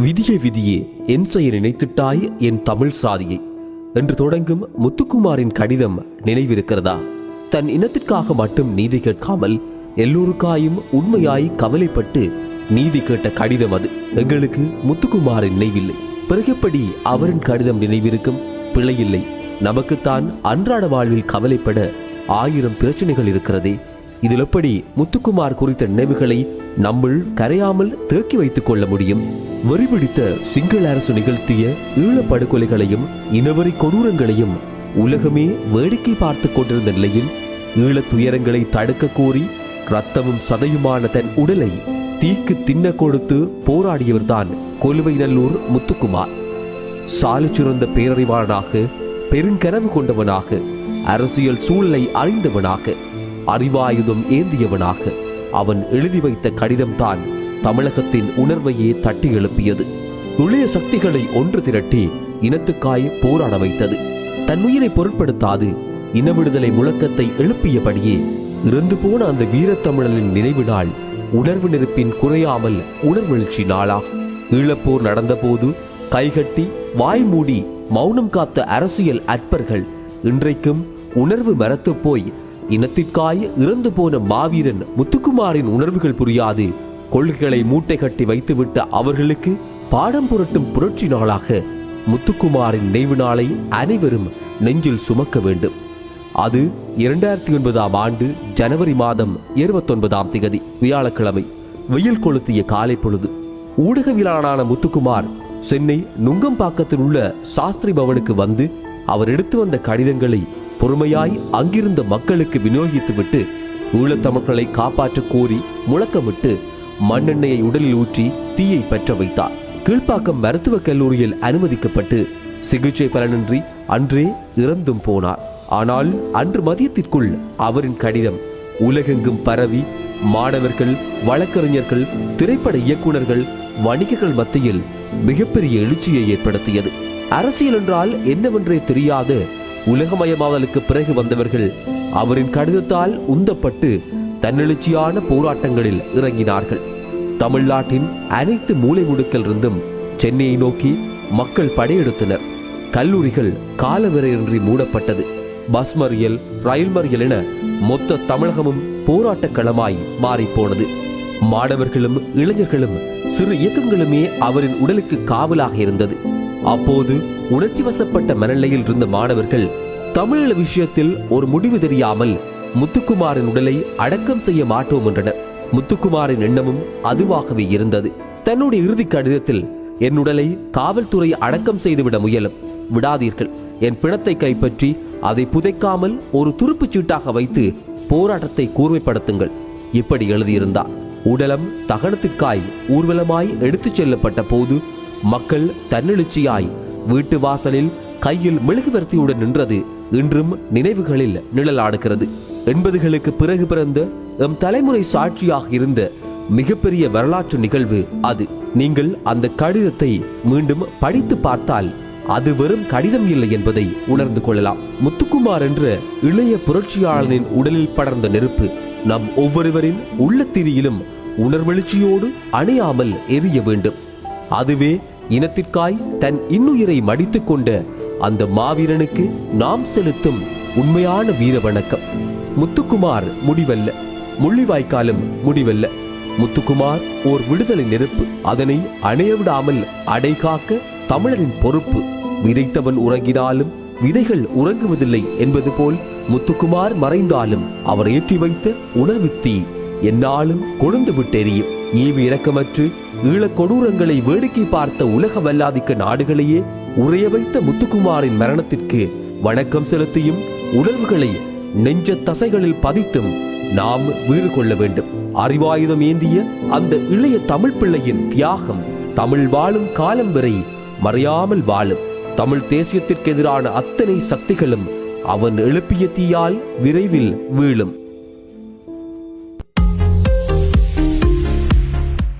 விதியே விதியே என் செய்ய நினைத்துட்டாய் என் தமிழ் சாதியை. என்று தொடங்கும் முத்துக்குமாரின் கடிதம் நினைவிருக்கிறதா? தன் இனத்திற்காக மட்டும் நீதி கேட்காமல் எல்லோருக்காயும் உண்மையாய் கவலைப்பட்டு நீதி கேட்ட கடிதம் அது. எங்களுக்கு முத்துக்குமாரின் நினைவில்லை. பிறகெப்படி அவரின் கடிதம் நினைவிருக்கும்? பிழையில்லை நமக்குத்தான் அன்றாட வாழ்வில் கவலைப்பட ஆயிரம் பிரச்சனைகள் இருக்கிறதே. இதில் எப்படி முத்துக்குமார் குறித்த நினைவுகளை நம்முள் கரையாமல் தேக்கி வைத்துக் கொள்ள முடியும்? வெறிபிடித்த சிங்கள அரசு நிகழ்த்திய ஈழப் படுகொலைகளையும் இனவரி கொடூரங்களையும் உலகமே வேடிக்கை பார்த்து கொண்டிருந்த நிலையில் ஈழத் துயரங்களை தடுக்க கோரி ரத்தமும் சதையுமான தன் உடலை தீக்கு தின்ன கொடுத்து போராடியவர்தான் கொலுவை நல்லூர் முத்துக்குமார். சாலிச்சிறந்த பேரறிவாளனாக பெருங்கனவு கொண்டவனாக அரசியல் சூழலை அறிந்தவனாக அறிவாயுதம் ஏந்தியவனாக. அவன் எழுதி வைத்த கடிதம்தான் தமிழகத்தின் உணர்வையே தட்டி எழுப்பியது. நுழைய சக்திகளை ஒன்று திரட்டி இனத்துக்காய் போராட வைத்தது. தன்னுயிரை பொருட்படுத்தாது இன விடுதலை முழக்கத்தை எழுப்பியபடியே இறந்து போன அந்த வீரத்தமிழரின் நினைவு நாள் உணர்வு நெருப்பின் குறையாமல் உணர்வெழுச்சி நாளாக. ஈழப்போர் நடந்தபோது கைகட்டி வாய் மூடி மௌனம் காத்த அரசியல் அற்பர்கள் இன்றைக்கும் உணர்வு மரத்துப் போய் இனத்திற்காய் இறந்து போன மாவீரன் முத்துக்குமாரின் உணர்வுகள் புரியாது. கொள்கைகளை மூட்டை கட்டி வைத்துவிட்ட அவர்களுக்கு பாடம் புரட்டும் புரட்சி நாளாக முத்துக்குமாரின் நினைவு நாளை அனைவரும் நெஞ்சில் சுமக்க வேண்டும். அது இரண்டாயிரத்தி ஒன்பதாம் ஆண்டு ஜனவரி மாதம் இருபத்தொன்பதாம் திகதி வியாழக்கிழமை. வெயில் கொளுத்திய காலை பொழுது ஊடகவியலாளரான முத்துக்குமார் சென்னை நுங்கம்பாக்கத்தில் உள்ள சாஸ்திரி பவனுக்கு வந்து அவர் எடுத்து வந்த கடிதங்களை பொறுமையாய் அங்கிருந்த மக்களுக்கு விநியோகித்துவிட்டு ஈழத்தமிழர்களை காப்பாற்ற கோரி முழக்கமிட்டு மண்ணெண்ணெயை உடலில் ஊற்றி தீயை பற்ற வைத்தார். கீழ்ப்பாக்கம் மருத்துவக் கல்லூரியில் அனுமதிக்கப்பட்டு சிகிச்சை பலனின்றி அன்றே இறந்தும் போனார். ஆனால் அன்று மதியத்திற்குள் அவரின் கடிதம் உலகெங்கும் பரவி மாணவர்கள் வழக்கறிஞர்கள் திரைப்பட இயக்குனர்கள் வணிகர்கள் மத்தியில் மிகப்பெரிய எழுச்சியை ஏற்படுத்தியது. அரசியல் என்றால் என்னவென்றே தெரியாத. உலகமயமாதலுக்கு பிறகு வந்தவர்கள் அவரின் கடிதத்தால் உந்தப்பட்டு தன்னெழுச்சியான போராட்டங்களில் இறங்கினார்கள். தமிழ்நாட்டின் அனைத்து மூலை முடுக்கிலிருந்தும் சென்னையை நோக்கி மக்கள் படையெடுத்தனர். கல்லூரிகள் காலவரையின்றி மூடப்பட்டது. பஸ் மறியல் ரயில் மறியல் என மொத்த தமிழகமும் போராட்டக் களமாய் மாறிப்போனது மாணவர்களும் இளைஞர்களும் சிறு இயக்கங்களுமே அவரின் உடலுக்கு காவலாக இருந்தது. அப்போது உணர்ச்சி வசப்பட்ட மனநிலையில் இருந்த மாணவர்கள் தமிழீழ விஷயத்தில் ஒரு முடிவு தெரியாமல் முத்துக்குமாரின் உடலை அடக்கம் செய்ய மாட்டோம் என்றனர். முத்துக்குமாரின் எண்ணமும் அதுவாகவே இருந்தது. தன்னுடைய இறுதி கடிதத்தில் என் உடலை காவல்துறை அடக்கம் செய்துவிட முயலும் விடாதீர்கள். என் பிணத்தை கைப்பற்றி அதை புதைக்காமல் ஒரு துருப்புச் சீட்டாக வைத்து போராட்டத்தை கூர்மைப்படுத்துங்கள் இப்படி எழுதியிருந்தார். உடலம் தகனத்துக்காய் ஊர்வலமாய் எடுத்துச் செல்லப்பட்ட போது மக்கள் தன்னெழுச்சியாய் வீட்டு வாசலில் கையில் மெழுகுவர்த்தியுடன் நின்றது. இன்றும் நினைவுகளில் நிழலாடுகிறது. எண்பதுகளுக்கு பிறகு பிறந்த எம் தலைமுறை சாட்சியாக இருந்த மிகப்பெரிய வரலாற்று நிகழ்வு அது. நீங்கள் அந்த கடிதத்தை மீண்டும் படித்து பார்த்தால் அது வெறும் கடிதம் இல்லை என்பதை உணர்ந்து கொள்ளலாம். முத்துக்குமார் என்ற இளைய புரட்சியாளனின் உடலில் படர்ந்த நெருப்பு நம் ஒவ்வொருவரின் உள்ளத்திரியிலும் உணர்வெழுச்சியோடு அணையாமல் எரிய வேண்டும். அதுவே இனத்திற்காய் தன் இன்னுயிரை மடித்துக் கொண்ட அந்த மாவீரனுக்கு நாம் செலுத்தும் உண்மையான வீர வணக்கம் முத்துக்குமார் முடிவல்ல. முள்ளிவாய்க்காலும் முடிவல்ல. முத்துக்குமார் ஓர் விடுதலை நெருப்பு. அதனை அணைய விடாமல் அடைகாக்க தமிழரின் பொறுப்பு. விதைத்தவன் உறங்கினாலும் விதைகள் உறங்குவதில்லை என்பது போல் முத்துக்குமார் மறைந்தாலும் அவர் ஏற்றி வைத்த உணவு தீ. என்னாலும் கொழுந்து விட்டெறியும். ஈவு இரக்கமற்று ஈழக் கொடூரங்களை வேடிக்கை பார்த்த உலக வல்லாதிக்க நாடுகளையே உறைய வைத்த முத்துக்குமாரின் மரணத்திற்கு வணக்கம் செலுத்தியும் உணர்வுகளை நெஞ்ச தசைகளில் பதித்தும் நாம் வீறு கொள்ள வேண்டும். அறிவாயுதம் ஏந்திய அந்த இளைய தமிழ் பிள்ளையின் தியாகம் தமிழ் வாழும் காலம் வரை மறையாமல் வாழும். தமிழ் தேசியத்திற்கு எதிரான அத்தனை சக்திகளும் அவன் எழுப்பிய தீயால் விரைவில் வீழும்.